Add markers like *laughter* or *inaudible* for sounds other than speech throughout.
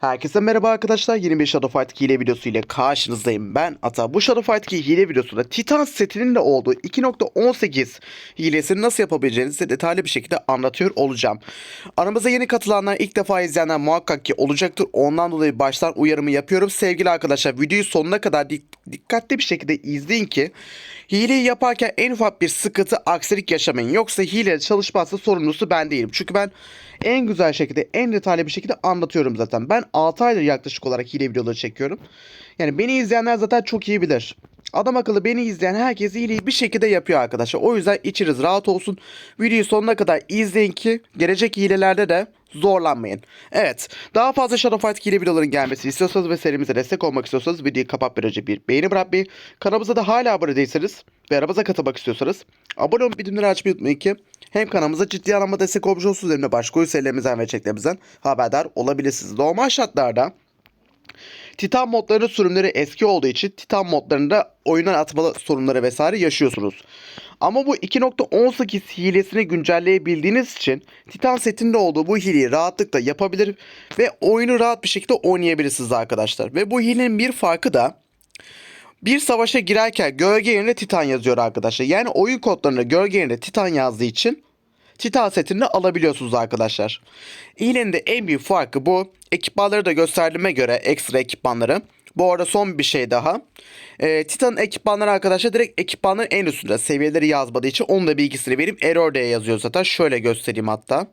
Herkese merhaba arkadaşlar. Yeni bir Shadow Fight hile videosu ile karşınızdayım. Ben Ata. Bu Shadow Fight hile videosunda Titan setinin de olduğu 2.18 hilesini nasıl yapabileceğinizi detaylı bir şekilde anlatıyor olacağım. Aramıza yeni katılanlar, ilk defa izleyenler muhakkak ki olacaktır. Ondan dolayı baştan uyarımı yapıyorum. Sevgili arkadaşlar videoyu sonuna kadar dikkatli bir şekilde izleyin ki hileyi yaparken en ufak bir sıkıntı, aksilik yaşamayın. Yoksa hile çalışmazsa sorumlusu ben değilim. Çünkü ben en güzel şekilde, en detaylı bir şekilde anlatıyorum zaten. Ben 6 aydır yaklaşık olarak hile videoları çekiyorum. Yani beni izleyenler zaten çok iyi bilir. Adam akıllı beni izleyen herkes hileyi bir şekilde yapıyor arkadaşlar. O yüzden içiniz rahat olsun. Videoyu sonuna kadar izleyin ki gelecek hilelerde de zorlanmayın. Evet. Daha fazla Shadow Fight hile videoların gelmesini istiyorsanız ve serimize destek olmak istiyorsanız videoyu kapat önce bir beğeni bırakmayı. Kanalımıza da hala abone değilseniz ve aramıza katılmak istiyorsanız abone olup bildirimleri açmayı unutmayın ki hem kanalımıza ciddi anlamda destek olmuş olursunuz hem de başka oyun serilerimizden ve çeklerimizden haberdar olabilirsiniz. Normal şartlarda Titan modlarının sürümleri eski olduğu için Titan modlarında oyundan atmalı sorunları vesaire yaşıyorsunuz. Ama bu 2.18 hilesini güncelleyebildiğiniz için Titan setinde olduğu bu hileyi rahatlıkla yapabilir ve oyunu rahat bir şekilde oynayabilirsiniz arkadaşlar. Ve bu hilenin bir farkı da bir savaşa girerken gölge yerine Titan yazıyor arkadaşlar. Yani oyun kodlarında gölge yerine Titan yazdığı için Titan setini alabiliyorsunuz arkadaşlar. Hilenin de en büyük farkı bu. Ekipmanları da gösterdiğime göre ekstra ekipmanları. Bu arada son bir şey daha. Ee, Titan'ın ekipmanları arkadaşlar direkt ekipmanların en üstünde. Seviyeleri yazmadığı için onun da bilgisini vereyim. Error diye yazıyor zaten. Şöyle göstereyim hatta.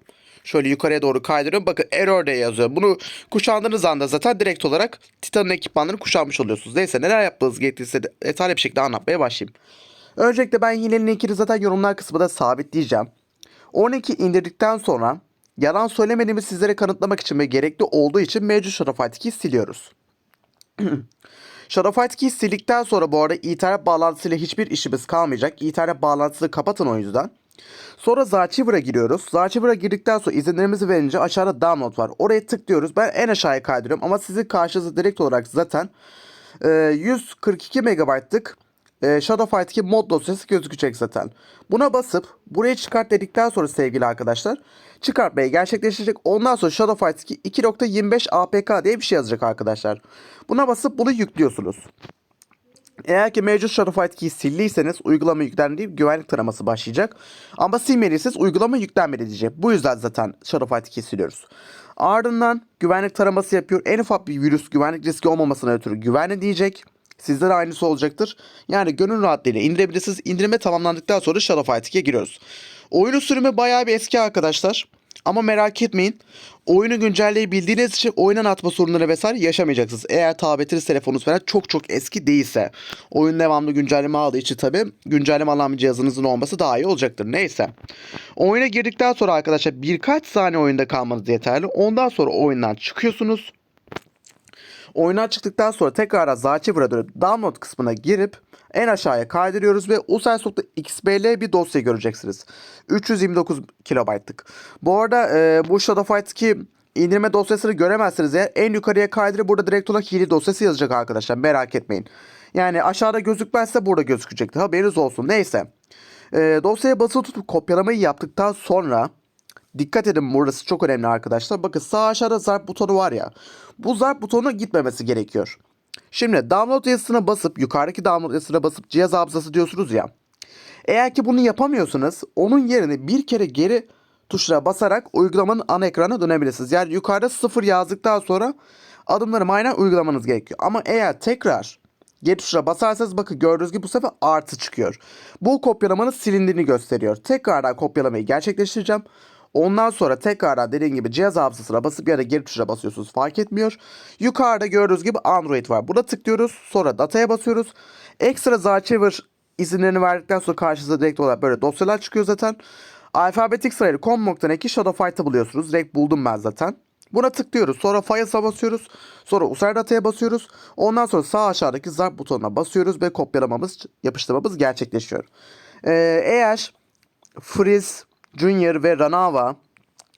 Şöyle yukarıya doğru kaydırıyorum. Bakın error diye yazıyor. Bunu kuşandığınız anda zaten direkt olarak Titan'ın ekipmanlarını kuşanmış oluyorsunuz. Neyse neler yapmanız gerektiyse de detaylı bir şekilde anlatmaya başlayayım. Öncelikle ben hilenin linkini zaten yorumlar kısmında sabitleyeceğim. 12 indirdikten sonra yalan söylemediğimi sizlere kanıtlamak için ve gerekli olduğu için mevcut 2'yi siliyoruz. *clears throat* 2'yi sildikten sonra bu arada internet bağlantısıyla hiçbir işimiz kalmayacak. İnternet bağlantısını kapatın o yüzden. Sonra Zachiver'a giriyoruz. Zachiver'a girdikten sonra izinlerimizi verince aşağıda download var. Oraya tıklıyoruz. Ben en aşağıya kaydırıyorum ama sizin karşınızda direkt olarak zaten e, 142 MB'lık e, Shadow Fight 2 mod dosyası gözükecek zaten. Buna basıp buraya çıkart dedikten sonra sevgili arkadaşlar çıkartmayı gerçekleştirecek. Ondan sonra Shadow Fight 2 2.25 APK diye bir şey yazacak arkadaşlar. Buna basıp bunu yüklüyorsunuz. Eğer ki mevcut Shadow Fight 2'yi sildiyseniz uygulama yüklendi güvenlik taraması başlayacak. Ama silmediyseniz uygulama yüklenmedi diyecek. Bu yüzden zaten Shadow Fight 2'yi siliyoruz. Ardından güvenlik taraması yapıyor. En ufak bir virüs güvenlik riski olmamasına ötürü güvenli diyecek. Sizlere aynısı olacaktır. Yani gönül rahatlığıyla indirebilirsiniz. İndirme tamamlandıktan sonra Shadow Fight 2'ye giriyoruz. Oyunun sürümü bayağı bir eski arkadaşlar. Ama merak etmeyin. Oyunu güncelleyebildiğiniz için oyundan atma sorunları vesaire yaşamayacaksınız. Eğer tabletiniz telefonunuz falan çok çok eski değilse. Oyun devamlı güncelleme aldığı için tabi güncelleme alan bir cihazınızın olması daha iyi olacaktır. Neyse. Oyuna girdikten sonra arkadaşlar birkaç saniye oyunda kalmanız yeterli. Ondan sonra oyundan çıkıyorsunuz. Oyundan çıktıktan sonra tekrar Zachiver'a dönüp download kısmına girip en aşağıya kaydırıyoruz ve users.xbl bir dosya göreceksiniz. 329 kilobaytlık. Bu arada e, bu Shadow Fight 2 indirme dosyasını göremezsiniz eğer en yukarıya kaydırıp burada direkt olarak hile dosyası yazacak arkadaşlar merak etmeyin. Yani aşağıda gözükmezse burada gözükecektir haberiniz olsun neyse. E, dosyaya basılı tutup kopyalamayı yaptıktan sonra Dikkat edin burası çok önemli arkadaşlar. Bakın sağ aşağıda zarf butonu var ya. Bu zarf butonu gitmemesi gerekiyor. Şimdi download yazısına basıp yukarıdaki download yazısına basıp cihaz hafızası diyorsunuz ya. Eğer ki bunu yapamıyorsanız onun yerine bir kere geri tuşuna basarak uygulamanın ana ekranına dönebilirsiniz. Yani yukarıda sıfır yazdıktan sonra adımları aynen uygulamanız gerekiyor. Ama eğer tekrar geri tuşuna basarsanız bakın gördüğünüz gibi bu sefer artı çıkıyor. Bu kopyalamanın silindiğini gösteriyor. Tekrardan kopyalamayı gerçekleştireceğim. Ondan sonra tekrardan dediğim gibi cihaz hafızasına basıp ya da geri tuşuna basıyorsunuz fark etmiyor. Yukarıda gördüğünüz gibi Android var. Buna tıklıyoruz. Sonra dataya basıyoruz. Ekstra Zachiver izinlerini verdikten sonra karşınıza direkt olarak böyle dosyalar çıkıyor zaten. Alfabetik sırayla com.2 Shadow Fight'ı buluyorsunuz. Direkt buldum ben zaten. Buna tıklıyoruz. Sonra Files'a basıyoruz. Sonra Usar Data'ya basıyoruz. Ondan sonra sağ aşağıdaki zarf butonuna basıyoruz ve kopyalamamız, yapıştırmamız gerçekleşiyor. Ee, eğer Freeze, Junior ve Ranava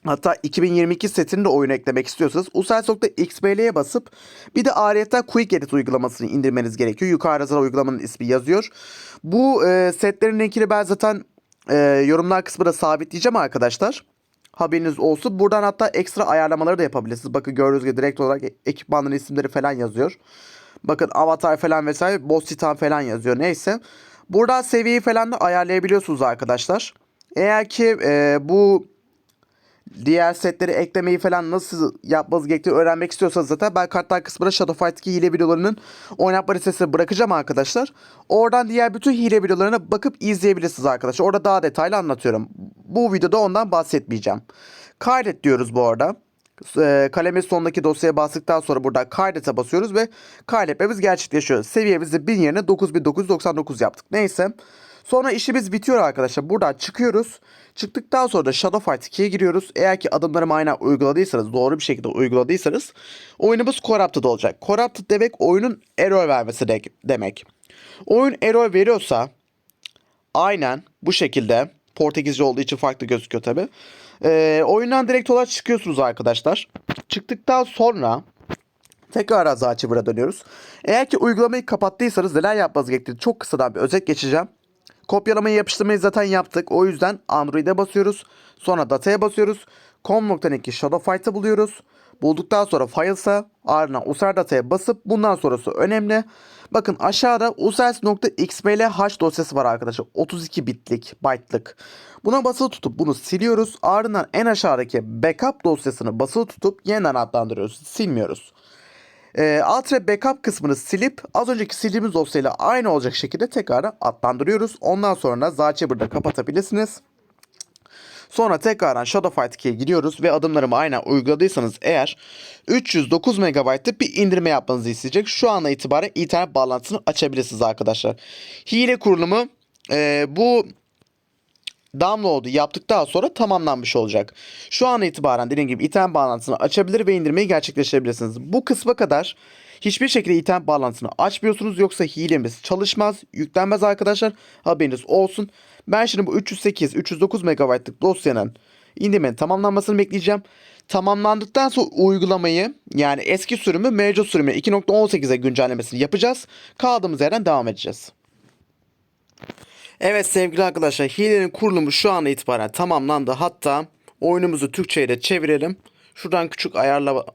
hatta 2022 setini de oyuna eklemek istiyorsanız users.xbl'ye basıp bir de ayrıca Quick Edit uygulamasını indirmeniz gerekiyor. Yukarıda zaten uygulamanın ismi yazıyor. Bu e, setlerin linkini ben zaten e, yorumlar kısmına sabitleyeceğim arkadaşlar. Haberiniz olsun. Buradan hatta ekstra ayarlamaları da yapabilirsiniz. Bakın gördüğünüz gibi direkt olarak ekipmanların isimleri falan yazıyor. Bakın avatar falan vesaire boss titan falan yazıyor neyse. Buradan seviyeyi falan da ayarlayabiliyorsunuz arkadaşlar. Eğer ki e, bu diğer setleri eklemeyi falan nasıl yapmanız gerektiğini öğrenmek istiyorsanız zaten ben kartlar kısmına Shadow Fight 2 hile videolarının oynatma listesine bırakacağım arkadaşlar. Oradan diğer bütün hile videolarına bakıp izleyebilirsiniz arkadaşlar. Orada daha detaylı anlatıyorum. Bu videoda ondan bahsetmeyeceğim. Kaydet diyoruz bu arada. Ee, kalemin sonundaki dosyaya bastıktan sonra buradan kaydete basıyoruz ve kaydetmemiz gerçekleşiyor. Seviyemizi 1000 yerine 9999 yaptık. Neyse. Sonra işimiz bitiyor arkadaşlar. Buradan çıkıyoruz. Çıktıktan sonra da Shadow Fight 2'ye giriyoruz. Eğer ki adımlarımı aynen uyguladıysanız, doğru bir şekilde uyguladıysanız oyunumuz Corrupted olacak. Corrupted demek oyunun error vermesi de- demek. Oyun error veriyorsa aynen bu şekilde Portekizce olduğu için farklı gözüküyor tabi. Ee, oyundan direkt olarak çıkıyorsunuz arkadaşlar. Çıktıktan sonra tekrar Azaçıvır'a dönüyoruz. Eğer ki uygulamayı kapattıysanız neler yapmanız gerektiğini çok kısadan bir özet geçeceğim. Kopyalamayı yapıştırmayı zaten yaptık. O yüzden Android'e basıyoruz. Sonra dataya basıyoruz. com.2 Shadow Fight'ı buluyoruz. Bulduktan sonra Files'a ardından user dataya basıp bundan sonrası önemli. Bakın aşağıda users.xmlh dosyası var arkadaşlar. 32 bitlik, byte'lık. Buna basılı tutup bunu siliyoruz. Ardından en aşağıdaki backup dosyasını basılı tutup yeniden adlandırıyoruz. Silmiyoruz. E, alt ve backup kısmını silip az önceki sildiğimiz dosyayla aynı olacak şekilde tekrar adlandırıyoruz. Ondan sonra Zacheber'da kapatabilirsiniz. Sonra tekrardan Shadow Fight 2'ye gidiyoruz ve adımlarımı aynen uyguladıysanız eğer 309 MB'lık bir indirme yapmanızı isteyecek. Şu anda itibaren internet bağlantısını açabilirsiniz arkadaşlar. Hile kurulumu e, bu download'u yaptıktan sonra tamamlanmış olacak. Şu an itibaren dediğim gibi internet bağlantısını açabilir ve indirmeyi gerçekleştirebilirsiniz. Bu kısma kadar hiçbir şekilde internet bağlantısını açmıyorsunuz yoksa hilemiz çalışmaz, yüklenmez arkadaşlar. Haberiniz olsun. Ben şimdi bu 308 309 MB'lık dosyanın indirmenin tamamlanmasını bekleyeceğim. Tamamlandıktan sonra uygulamayı yani eski sürümü mevcut sürümü 2.18'e güncellemesini yapacağız. Kaldığımız yerden devam edeceğiz. Evet sevgili arkadaşlar hilenin kurulumu şu an itibaren tamamlandı. Hatta oyunumuzu Türkçe'ye de çevirelim. Şuradan küçük ayarlama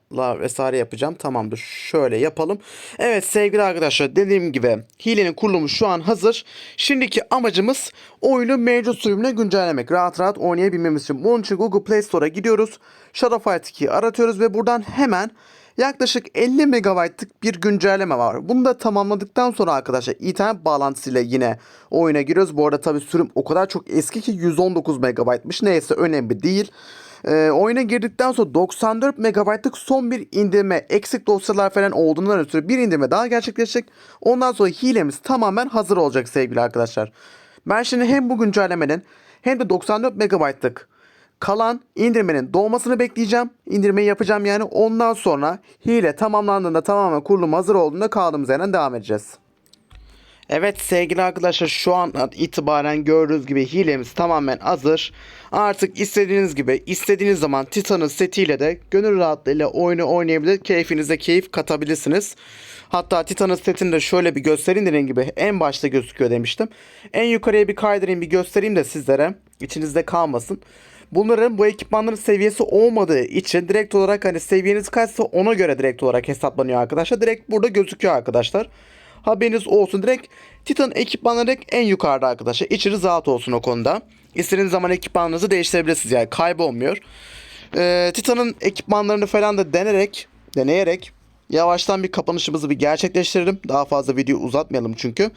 vesaire yapacağım. Tamamdır. Şöyle yapalım. Evet sevgili arkadaşlar dediğim gibi hilenin kurulumu şu an hazır. Şimdiki amacımız oyunu mevcut sürümüne güncellemek. Rahat rahat oynayabilmemiz için. Bunun için Google Play Store'a gidiyoruz. Shadow Fight 2'yi aratıyoruz ve buradan hemen yaklaşık 50 MB'lık bir güncelleme var. Bunu da tamamladıktan sonra arkadaşlar internet bağlantısıyla yine oyuna giriyoruz. Bu arada tabi sürüm o kadar çok eski ki 119 MB'mış. Neyse önemli değil. Ee, oyuna girdikten sonra 94 MB'lık son bir indirme eksik dosyalar falan olduğundan ötürü bir indirme daha gerçekleşecek. Ondan sonra hilemiz tamamen hazır olacak sevgili arkadaşlar. Ben şimdi hem bu güncellemenin hem de 94 MB'lık kalan indirmenin doğmasını bekleyeceğim. İndirmeyi yapacağım yani. Ondan sonra hile tamamlandığında tamamen kurulum hazır olduğunda kaldığımız yerden devam edeceğiz. Evet sevgili arkadaşlar şu an itibaren gördüğünüz gibi hilemiz tamamen hazır. Artık istediğiniz gibi istediğiniz zaman Titan'ın setiyle de gönül rahatlığıyla oyunu oynayabilir. Keyfinize keyif katabilirsiniz. Hatta Titan'ın setini de şöyle bir göstereyim dediğim gibi en başta gözüküyor demiştim. En yukarıya bir kaydırayım bir göstereyim de sizlere. İçinizde kalmasın. Bunların bu ekipmanların seviyesi olmadığı için direkt olarak hani seviyeniz kaçsa ona göre direkt olarak hesaplanıyor arkadaşlar. Direkt burada gözüküyor arkadaşlar. Haberiniz olsun direkt Titan ekipmanları direkt en yukarıda arkadaşlar. İçiniz rahat olsun o konuda. İstediğiniz zaman ekipmanınızı değiştirebilirsiniz yani kaybolmuyor. Ee, Titan'ın ekipmanlarını falan da denerek, deneyerek yavaştan bir kapanışımızı bir gerçekleştirelim. Daha fazla video uzatmayalım çünkü.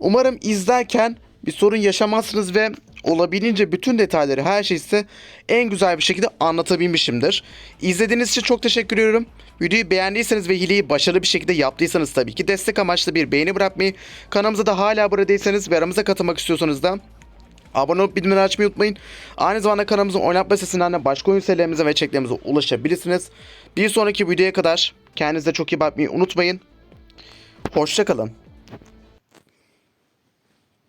Umarım izlerken bir sorun yaşamazsınız ve olabildiğince bütün detayları her şeyi size en güzel bir şekilde anlatabilmişimdir. İzlediğiniz için çok teşekkür ediyorum. Videoyu beğendiyseniz ve hileyi başarılı bir şekilde yaptıysanız tabii ki destek amaçlı bir beğeni bırakmayı, kanalımıza da hala abone değilseniz ve aramıza katılmak istiyorsanız da Abone olup bildirimleri açmayı unutmayın. Aynı zamanda kanalımızın oynatma sesinden de başka oyun serilerimize ve çeklerimize ulaşabilirsiniz. Bir sonraki videoya kadar kendinize çok iyi bakmayı unutmayın. Hoşçakalın.